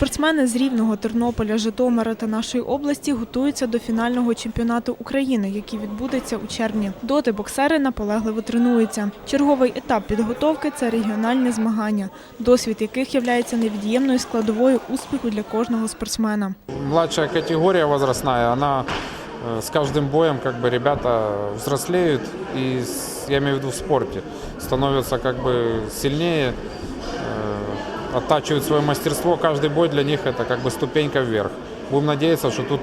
Спортсмени з Рівного, Тернополя, Житомира та нашої області готуються до фінального чемпіонату України, який відбудеться у червні. Доти боксери наполегливо тренуються. Черговий етап підготовки це регіональні змагання, досвід яких є невід'ємною складовою успіху для кожного спортсмена. Младшая категория возрастная, она э, с каждым боем как бы ребята взрослеют и с- я имею в виду в спорте становятся как бы сильнее, э, оттачивают свое мастерство. Каждый бой для них это как бы ступенька вверх. Будем надеяться, что тут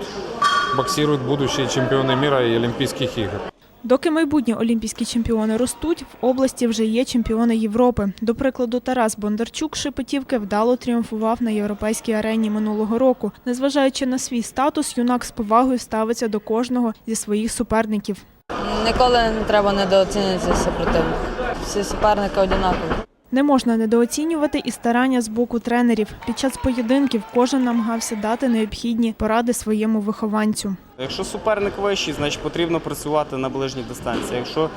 боксируют будущие чемпионы мира и Олимпийских игр. Доки майбутні олімпійські чемпіони ростуть, в області вже є чемпіони Європи. До прикладу, Тарас Бондарчук з Шепетівки вдало тріумфував на європейській арені минулого року. Незважаючи на свій статус, юнак з повагою ставиться до кожного зі своїх суперників. Ніколи не треба недооцінювати супротивника. Всі суперники однакові. Не можна недооцінювати і старання з боку тренерів. Під час поєдинків кожен намагався дати необхідні поради своєму вихованцю. Якщо суперник вищий, значить потрібно працювати на ближніх дистанціях. Якщо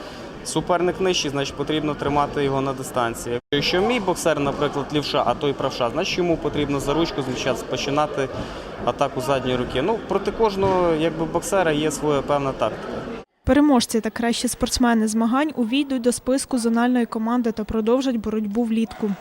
суперник нижчий, значить потрібно тримати його на дистанції. Якщо мій боксер, наприклад, лівша, а той правша, значить йому потрібно за ручку звичайно починати атаку задньої руки. Ну проти кожного якби боксера є своя певна тактика. Переможці та кращі спортсмени змагань увійдуть до списку зональної команди та продовжать боротьбу влітку.